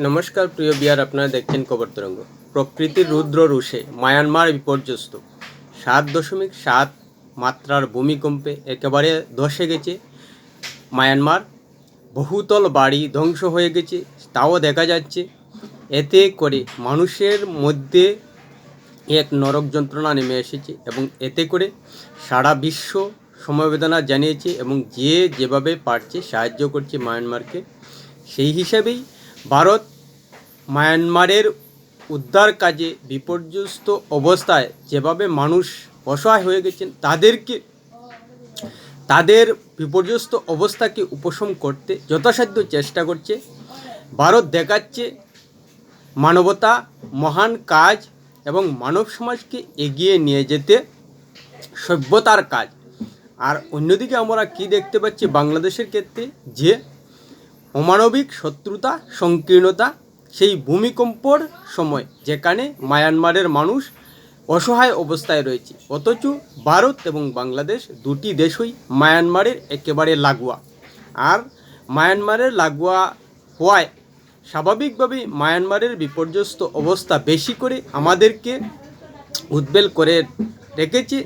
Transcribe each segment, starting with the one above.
নমস্কার, প্রিয় বিয়ার, আপনারা দেখছেন খবর তরঙ্গ। প্রকৃতির রুদ্র রুষে মায়ানমার বিপর্যস্ত। সাত দশমিক সাত মাত্রার ভূমিকম্পে একেবারে ধসে গেছে মায়ানমার। বহুতল বাড়ি ধ্বংস হয়ে গেছে, তাও দেখা যাচ্ছে। এতে করে মানুষের মধ্যে এক নরক যন্ত্রণা নেমে এসেছে এবং এতে করে সারা বিশ্ব সমবেদনা জানিয়েছে এবং যে যেভাবে পারছে সাহায্য করছে মায়ানমারকে, সেই হিসাবেই ভারত মায়ানমারের উদ্ধার কাজে বিপর্যস্ত অবস্থায় যেভাবে মানুষ অসহায় হয়ে গেছেন, তাদেরকে, তাদের বিপর্যস্ত অবস্থাকে উপশম করতে যথাসাধ্য চেষ্টা করছে। ভারত দেখাচ্ছে মানবতা, মহান কাজ এবং মানব সমাজকে এগিয়ে নিয়ে যেতে সভ্যতার কাজ। আর অন্যদিকে আমরা কি দেখতে পাচ্ছি, বাংলাদেশের ক্ষেত্রে যে অমানবিক শত্রুতা, সংকীর্ণতা, সেই ভূমিকম্পর সময় যেখানে মায়ানমারের মানুষ অসহায় অবস্থায় রয়েছে। অথচ ভারত এবং বাংলাদেশ দুটি দেশই মায়ানমারের একেবারে লাগোয়া। আর মায়ানমারের লাগোয়া হওয়ায় স্বাভাবিকভাবেই মায়ানমারের বিপর্যস্ত অবস্থা বেশি করে আমাদেরকে উদ্বেল করে রেখেছে।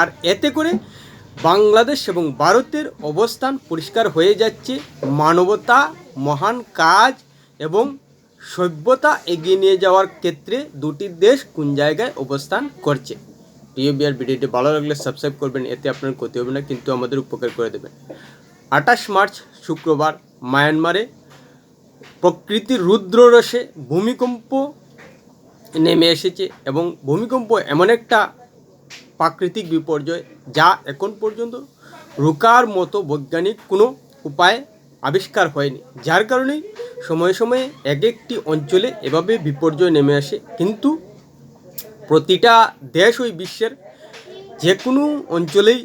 আর এতে করে বাংলাদেশ এবং ভারতের অবস্থান পরিষ্কার হয়ে যাচ্ছে। মানবতা, মহান কাজ এবং সভ্যতা এগিয়ে নিয়ে যাওয়ার ক্ষেত্রে দুটি দেশ কোন জায়গায় অবস্থান করছে? বিয়ার, ভিডিওটি ভালো লাগলে সাবস্ক্রাইব করবেন, এতে আপনার ক্ষতি হবে না, কিন্তু আমাদের উপকার করে দেবেন। আঠাশ মার্চ, শুক্রবার, মায়ানমারে প্রকৃতির রুদ্ররসে ভূমিকম্প নেমে এসেছে এবং ভূমিকম্প এমন একটা প্রাকৃতিক বিপর্যয় যা এখন পর্যন্ত রোকার মতো বৈজ্ঞানিক কোনো উপায় আবিষ্কার হয়নি। যার কারণে সময়ে সময়ে এক একটি অঞ্চলে এভাবে বিপর্যয় নেমে আসে। কিন্তু প্রতিটা দেশ ওই বিশ্বের যে কোনো অঞ্চলেই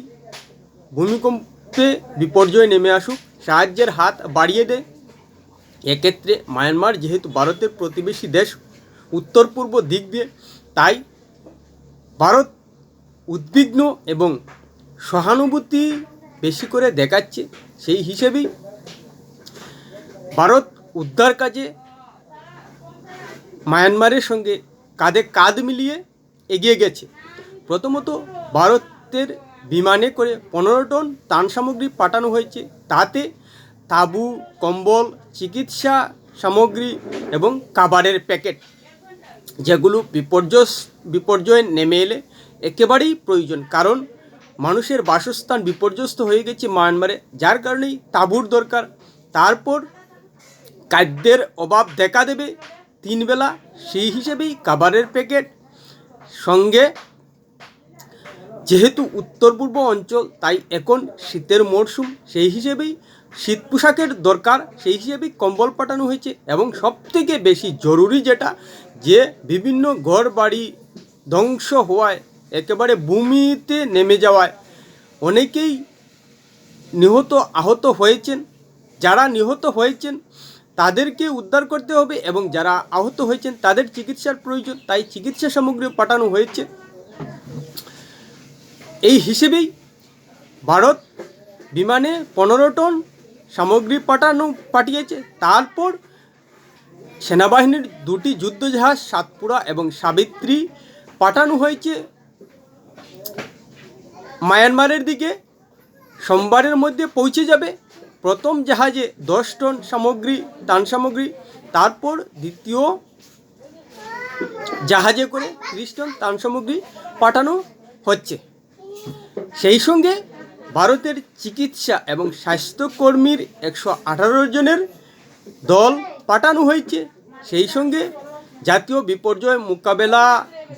ভূমিকম্পে বিপর্যয় নেমে আসুক, সাহায্যের হাত বাড়িয়ে দেয়। এক্ষেত্রে মায়ানমার যেহেতু ভারতের প্রতিবেশী দেশ উত্তর পূর্ব দিক দিয়ে, তাই ভারত উদ্বিগ্ন এবং সহানুভূতি বেশি করে দেখাচ্ছে সেই হিসেবেই ভারত উদ্ধার কাজে মায়ানমারের সঙ্গে কাঁধে কাঁধ মিলিয়ে এগিয়ে গেছে। প্রথমত ভারতের বিমানে করে পনেরো টন ত্রাণ সামগ্রী পাঠানো হয়েছে। তাতে তাঁবু, কম্বল, চিকিৎসা সামগ্রী এবং খাবারের প্যাকেট, যেগুলো বিপর্যয় বিপর্যয়ে নেমে এলে একেবারেই প্রয়োজন, কারণ মানুষের বাসস্থান বিপর্যস্ত হয়ে গেছে মায়ানমারে, যার কারণেই তাঁবুর দরকার। তারপর খাদ্যের অভাব দেখা দেবে তিনবেলা, সেই হিসেবেই খাবারের প্যাকেট। সঙ্গে যেহেতু উত্তর পূর্ব অঞ্চল, তাই এখন শীতের মরশুম, সেই হিসেবেই শীত পোশাকের দরকার, সেই হিসেবেই কম্বল পাঠানো হয়েছে। এবং সবথেকে বেশি জরুরি যেটা, যে বিভিন্ন ঘর বাড়ি ধ্বংস হওয়ায় একেবারে ভূমিতে নেমে যাওয়ায় অনেকেই নিহত, আহত হয়েছেন। যারা নিহত হয়েছেন, তাদেরকে উদ্ধার করতে হবে এবং যারা আহত হয়েছেন, তাদের চিকিৎসার প্রয়োজন। তাই চিকিৎসা সামগ্রী পাঠানো হয়েছে। এই হিসেবেই ভারত বিমানে পনেরো টন সামগ্রী পাঠানো, পাঠিয়েছে। তারপর সেনাবাহিনীর দুটি যুদ্ধজাহাজ, সাতপুরা এবং সাবিত্রী পাঠানো হয়েছে। মায়ানমারের দিকে সোমবারের মধ্যে পৌঁছে যাবে প্রথম জাহাজে দশ টন সামগ্রী, ত্রাণ সামগ্রী, তারপর দ্বিতীয় জাহাজে করে ত্রিশ টন ত্রাণ সামগ্রী পাঠানো হচ্ছে। সেই সঙ্গে ভারতের চিকিৎসা এবং স্বাস্থ্যকর্মীর একশো আঠারো জনের দল পাঠানো হয়েছে। সেই সঙ্গে জাতীয় বিপর্যয় মোকাবেলা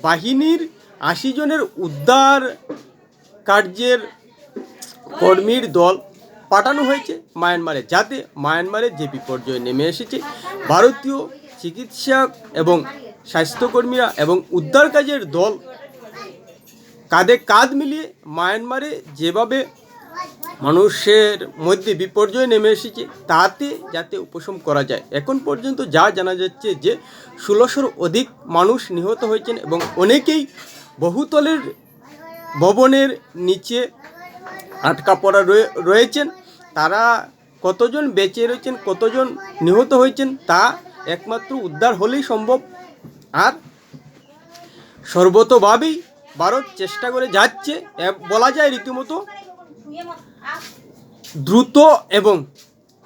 বাহিনীর আশি জনের উদ্ধার কার্যের কর্মীর দল পাঠানো হয়েছে মায়ানমারে, যাতে মায়ানমারে যে বিপর্যয় নেমে এসেছে, ভারতীয় চিকিৎসক এবং স্বাস্থ্যকর্মীরা এবং উদ্ধার কাজের দল কাঁধে কাঁধ মিলিয়ে মায়ানমারে যেভাবে মানুষের মধ্যে বিপর্যয় নেমে এসেছে, তাতে যাতে উপশম করা যায়। এখন পর্যন্ত যা জানা যাচ্ছে যে, ষোলোশোর অধিক মানুষ নিহত হয়েছেন এবং অনেকেই বহুতলের ভবনের নিচে আটকা পড়া রয়ে- রয়েছেন। তারা কতজন বেঁচে রয়েছেন, কতজন নিহত হয়েছেন, তা একমাত্র উদ্ধার হলেই সম্ভব। আর সর্বতভাবেই ভারত চেষ্টা করে যাচ্ছে বলা যায় রীতিমতো দ্রুত এবং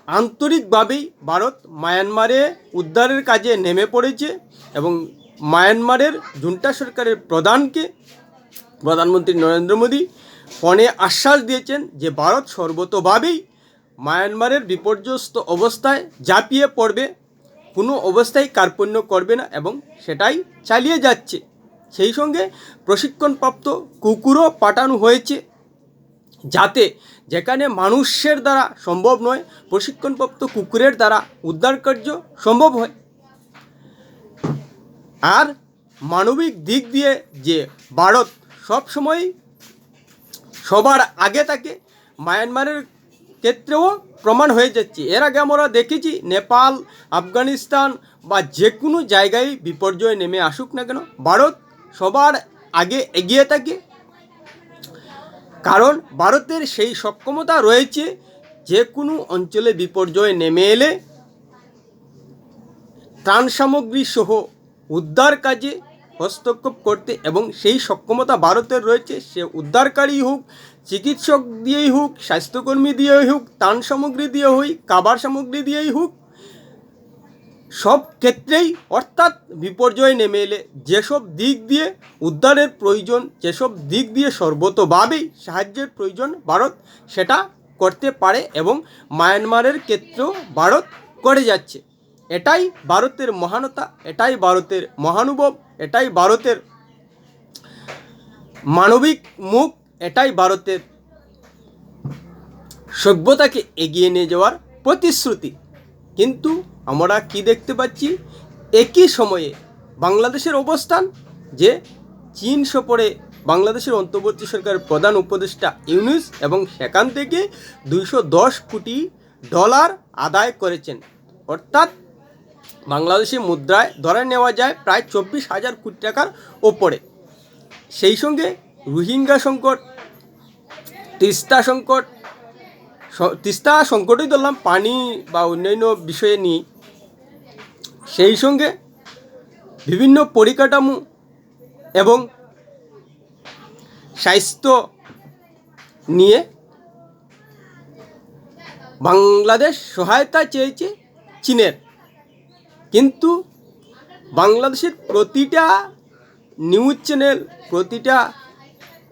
আন্তরিকভাবেই ভারত মায়ানমারে উদ্ধারের কাজে নেমে পড়েছে এবং মায়ানমারের জুন্টা সরকারের প্রধানকে প্রধানমন্ত্রী নরেন্দ্র মোদী ফোনে আশ্বাস দিয়েছেন যে ভারত সর্বতভাবেই মায়ানমারের বিপর্যস্ত অবস্থায় ঝাঁপিয়ে পড়বে, কোনো অবস্থায় কার্পণ্য করবে না এবং সেটাই চালিয়ে যাচ্ছে। সেই সঙ্গে প্রশিক্ষণপ্রাপ্ত কুকুরও পাঠানো হয়েছে যাতে যেখানে মানুষের দ্বারা সম্ভব নয়, প্রশিক্ষণপ্রাপ্ত কুকুরের দ্বারা উদ্ধার কার্য সম্ভব হয়। আর মানবিক দিক দিয়ে যে ভারত সবসময় সবার আগে থাকে মায়ানমারের ক্ষেত্রেও প্রমাণ হয়ে যাচ্ছে। এর আগে আমরা দেখেছি নেপাল, আফগানিস্তান বা যে কোনো জায়গায় বিপর্যয় নেমে আসুক না কেন, ভারত সবার আগে এগিয়ে থাকে। কারণ ভারতের সেই সক্ষমতা রয়েছে যে কোনো অঞ্চলে বিপর্যয় নেমে এলে ত্রাণ সামগ্রী সহ উদ্ধার কাজে হস্তক্ষেপ করতে এবং সেই সক্ষমতা ভারতের রয়েছে, সে উদ্ধারকারী হোক, চিকিৎসক দিয়েই হোক, স্বাস্থ্যকর্মী দিয়েই হোক, ত্রাণ সামগ্রী দিয়ে হোক কাবার সামগ্রী দিয়েই হোক, সব ক্ষেত্রেই অর্থাৎ বিপর্যয় নেমে এলে। যেসব দিক দিয়ে উদ্ধারের প্রয়োজন, যেসব দিক দিয়ে সর্বতভাবেই সাহায্যের প্রয়োজন ভারত, সেটা করতে পারে এবং মায়ানমারের ক্ষেত্রেও ভারত করে যাচ্ছে। এটাই ভারতের মহানতা, এটাই ভারতের মহানুভব, এটাই ভারতের মানবিক মুখ, এটাই ভারতের সভ্যতাকে এগিয়ে নিয়ে যাওয়ার প্রতিশ্রুতি। কিন্তু আমরা কি দেখতে পাচ্ছি? একই সময়ে বাংলাদেশের অবস্থান, যে চীন সফরে বাংলাদেশের অন্তর্বর্তী সরকারের প্রধান উপদেষ্টা ইউনুস এবং সেখান থেকে দুইশো দশ কোটি ডলার আদায় করেছেন। অর্থাৎ বাংলাদেশি মুদ্রায় ধরে নেওয়া যায় প্রায় চব্বিশ হাজার কোটি টাকার ওপরে। সেই সঙ্গে রোহিঙ্গা সংকট, তিস্তা সংকট তিস্তা সংকটই ধরলাম পানি বা অন্যান্য বিষয়ে নিয়ে। সেই সঙ্গে বিভিন্ন পরিকাঠামো এবং স্বাস্থ্য নিয়ে বাংলাদেশ সহায়তা চেয়েছে চীনের। কিন্তু বাংলাদেশের প্রতিটা নিউজ চ্যানেল প্রতিটা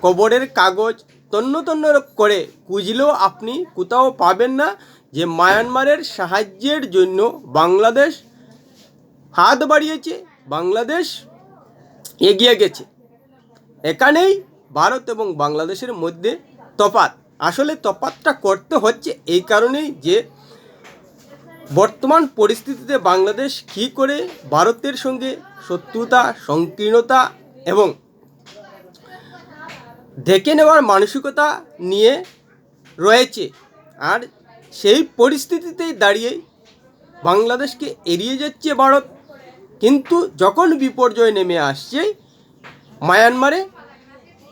খবরের কাগজ তন্ন তন্ন করে খুঁজলেও আপনি কোথাও পাবেন না যে মায়ানমারের সাহায্যের জন্য বাংলাদেশ হাত বাড়িয়েছে, বাংলাদেশ এগিয়ে গেছে। এখানেই ভারত এবং বাংলাদেশের মধ্যে তফাত আসলে তফাতটা করতে হচ্ছে এই কারণেই যে বর্তমান পরিস্থিতিতে বাংলাদেশ কী করে ভারতের সঙ্গে শত্রুতা, সংকীর্ণতা এবং দেখে নেওয়ার মানসিকতা নিয়ে রয়েছে আর সেই পরিস্থিতিতেই দাঁড়িয়েই বাংলাদেশকে এড়িয়ে যাচ্ছে ভারত। কিন্তু যখন বিপর্যয় নেমে আসছে, মায়ানমারে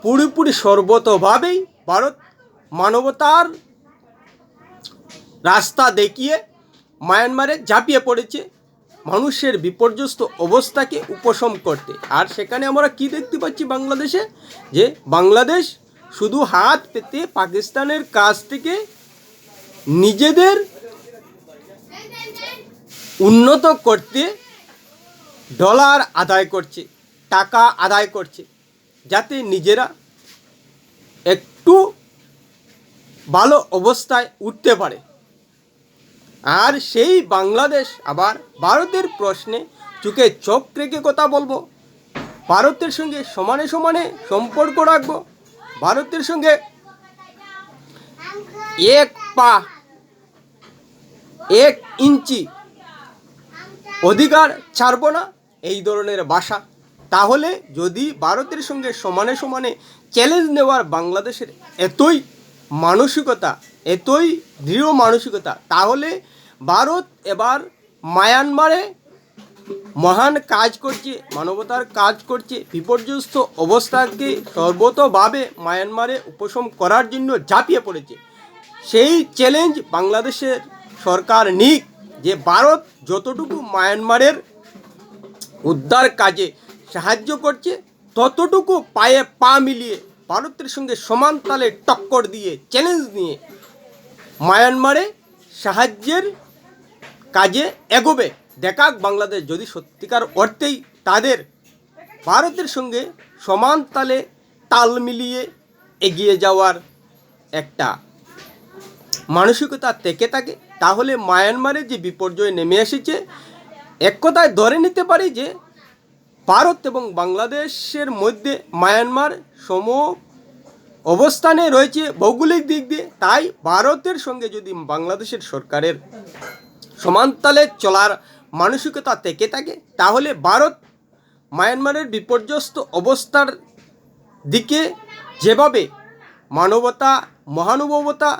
পুরোপুরি সর্বতভাবেই ভারত মানবতার রাস্তা দেখিয়ে মায়ানমারে ঝাঁপিয়ে পড়েছে মানুষের বিপর্যস্ত অবস্থাকে উপশম করতে। আর সেখানে আমরা কি দেখতে পাচ্ছি বাংলাদেশে? যে বাংলাদেশ শুধু হাত পেতে পাকিস্তানের কাছ থেকে নিজেদের উন্নত করতে ডলার আদায় করছে, টাকা আদায় করছে, যাতে নিজেরা একটু ভালো অবস্থায় উঠতে পারে। আর সেই বাংলাদেশ আবার ভারতের প্রশ্নে চোখে চোখ রেখে কথা বলব। ভারতের সঙ্গে সমানে সমানে সম্পর্ক রাখব। ভারতের সঙ্গে এক পা, এক ইঞ্চি অধিকার ছাড়ব না এই ধরনের ভাষা। তাহলে যদি ভারতের সঙ্গে সমানে সমানে চ্যালেঞ্জ নেওয়ার বাংলাদেশের এতই মানসিকতা এতই দৃঢ় মানসিকতা। তাহলে ভারত এবার মায়ানমারে মহান কাজ করছে, মানবতার কাজ করছে, বিপর্যস্ত অবস্থাকে সর্বতভাবে মায়ানমারে উপশম করার জন্য ঝাঁপিয়ে পড়েছে। সেই চ্যালেঞ্জ বাংলাদেশের সরকার নিক, যে ভারত যতটুকু মায়ানমারের উদ্ধার কাজে সাহায্য করছে, ততটুকু পায়ে পা মিলিয়ে ভারতের সঙ্গে সমান তালে টক্কর দিয়ে চ্যালেঞ্জ নিয়ে মায়ানমারে সাহায্যের কাজে এগোবে। দেখাক বাংলাদেশ যদি সত্যিকার অর্থেই তাদের ভারতের সঙ্গে সমান তালে তাল মিলিয়ে এগিয়ে যাওয়ার একটা মানসিকতা থেকে থাকে, তাহলে মায়ানমারে যে বিপর্যয় নেমে এসেছে, এক কথায় ধরে নিতে পারি যে ভারত এবং বাংলাদেশের মধ্যে মায়ানমার সম অবস্থানে রয়েছে ভৌগোলিক দিক দিয়ে। তাই ভারতের সঙ্গে যদি বাংলাদেশের সরকারের সমান্তালে চলার মানসিকতা থেকে থাকে, তাহলে ভারত মায়ানমারের বিপর্যস্ত অবস্থার দিকে যেভাবে মানবতা, মহানুভবতা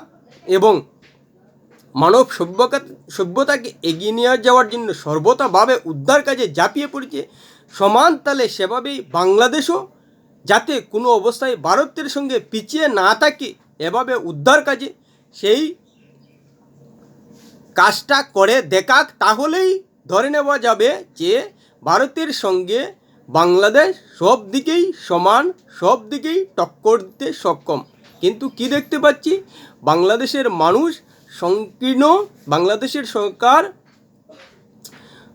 এবং মানব সভ্যতা, সভ্যতাকে এগিয়ে নিয়ে যাওয়ার জন্য সর্বতাভাবে উদ্ধার কাজে ঝাঁপিয়ে পড়েছে সমান তালে সেভাবেই বাংলাদেশও যাতে কোনো অবস্থায় ভারতের সঙ্গে পিছিয়ে না থাকে, এভাবে উদ্ধার কাজে সেই কাজটা করে দেখাক, তাহলেই ধরে নেওয়া যাবে যে ভারতের সঙ্গে বাংলাদেশ সব দিকেই সমান, সব দিকেই টক্কর দিতে সক্ষম। কিন্তু কি দেখতে পাচ্ছি? বাংলাদেশের মানুষ সংকীর্ণ, বাংলাদেশের সরকার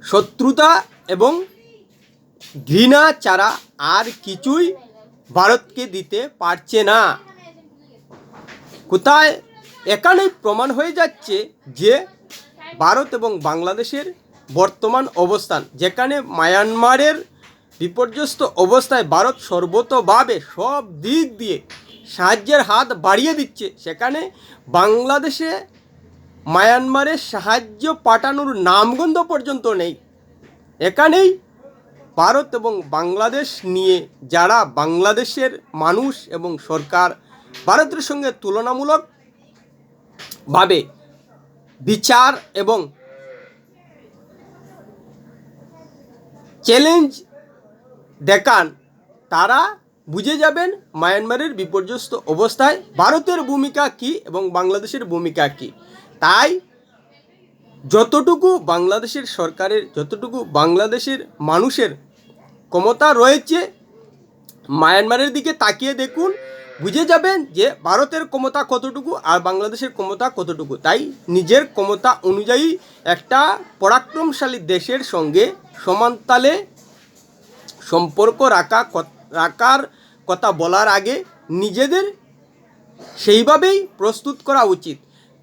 শত্রুতা এবং ঘৃণা ছাড়া আর কিছুই ভারতকে দিতে পারছে না। কোথায়? এখানেই প্রমাণ হয়ে যাচ্ছে যে ভারত এবং বাংলাদেশের বর্তমান অবস্থান, যেখানে মায়ানমারের বিপর্যস্ত অবস্থায় ভারত সর্বতভাবে সব দিক দিয়ে সাহায্যের হাত বাড়িয়ে দিচ্ছে, সেখানে বাংলাদেশে মায়ানমারের সাহায্য পাঠানোর নামগন্ধ পর্যন্ত নেই। এখানেই ভারত এবং বাংলাদেশ নিয়ে যারা বাংলাদেশের মানুষ এবং সরকার ভারতের সঙ্গে তুলনামূলক ভাবে বিচার এবং চ্যালেঞ্জ দেখান, তারা বুঝে যাবেন মায়ানমারের বিপর্যস্ত অবস্থায় ভারতের ভূমিকা কী এবং বাংলাদেশের ভূমিকা কী। তাই যতটুকু বাংলাদেশের সরকারের, যতটুকু বাংলাদেশের মানুষের ক্ষমতা রয়েছে, মায়ানমারের দিকে তাকিয়ে দেখুন, বুঝে যাবেন যে ভারতের ক্ষমতা কতটুকু আর বাংলাদেশের ক্ষমতা কতটুকু। তাই নিজের ক্ষমতা অনুযায়ী একটা পরাক্রমশালী দেশের সঙ্গে সমানতালে সম্পর্ক রাখা রাখার কথা বলার আগে নিজেদের সেইভাবেই প্রস্তুত করা উচিত।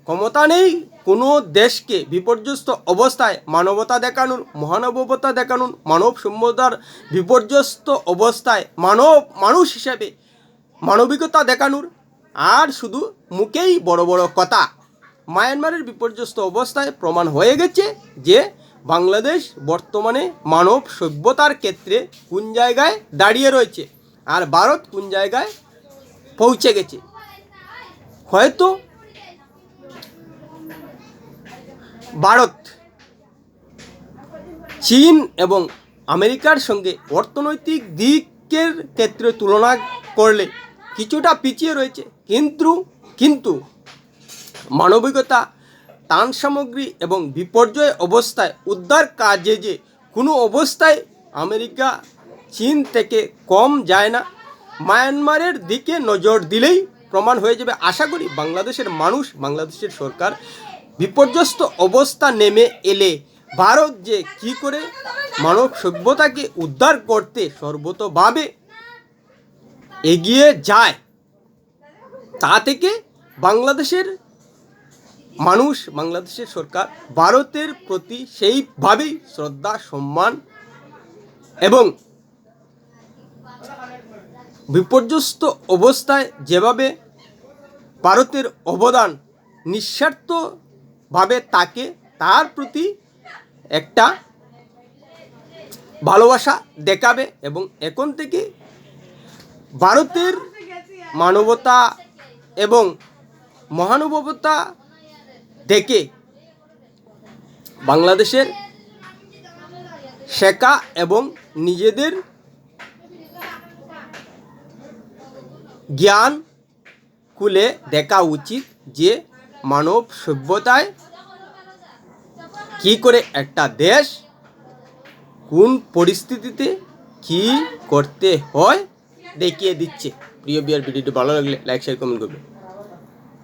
ক্ষমতা নেই কোনো দেশকে বিপর্যস্ত অবস্থায় মানবতা দেখানোর, মহানবতা দেখানোর, মানব সভ্যতার বিপর্যস্ত অবস্থায় মানব মানুষ হিসেবে মানবিকতা দেখানোর আর শুধু মুখেই বড় বড় কথা। মায়ানমারের বিপর্যস্ত অবস্থায় প্রমাণ হয়ে গেছে যে বাংলাদেশ বর্তমানে মানব সভ্যতার ক্ষেত্রে কোন জায়গায় দাঁড়িয়ে রয়েছে আর ভারত কোন জায়গায় পৌঁছে গেছে। হয়তো ভারত, চীন এবং আমেরিকার সঙ্গে অর্থনৈতিক দিকের ক্ষেত্রে তুলনা করলে কিছুটা পিছিয়ে রয়েছে। কিন্তু কিন্তু মানবিকতা ত্রাণ সামগ্রী এবং বিপর্যয় অবস্থায় উদ্ধার কাজে যে কোনো অবস্থায় আমেরিকা, চীন থেকে কম যায় না। মায়ানমারের দিকে নজর দিলেই প্রমাণ হয়ে যাবে। আশা করি বাংলাদেশের মানুষ, বাংলাদেশের সরকার বিপর্যস্ত অবস্থা নেমে এলে ভারত যে কি করে মানব সভ্যতাকে উদ্ধার করতে সর্বতভাবে এগিয়ে যায়, তা থেকে বাংলাদেশের মানুষ, বাংলাদেশের সরকার ভারতের প্রতি সেইভাবেই শ্রদ্ধা, সম্মান এবং বিপর্যস্ত অবস্থায় যেভাবে ভারতের অবদান নিঃস্বার্থভাবে তাকে তার প্রতি একটা ভালোবাসা দেখাবে এবং এখন থেকে ভারতের মানবতা এবং মহানুভবতা দেখে বাংলাদেশের শেখা এবং নিজেদের জ্ঞান খুলে দেখা উচিত যে মানব সভ্যতায় কি করে একটা দেশ, কোন পরিস্থিতিতে কি করতে হয়, দেখিয়ে দিচ্ছে। প্রিয় বিয়ার ভিডিওটি ভালো লাগলে লাইক শেয়ার কমেন্ট করবে।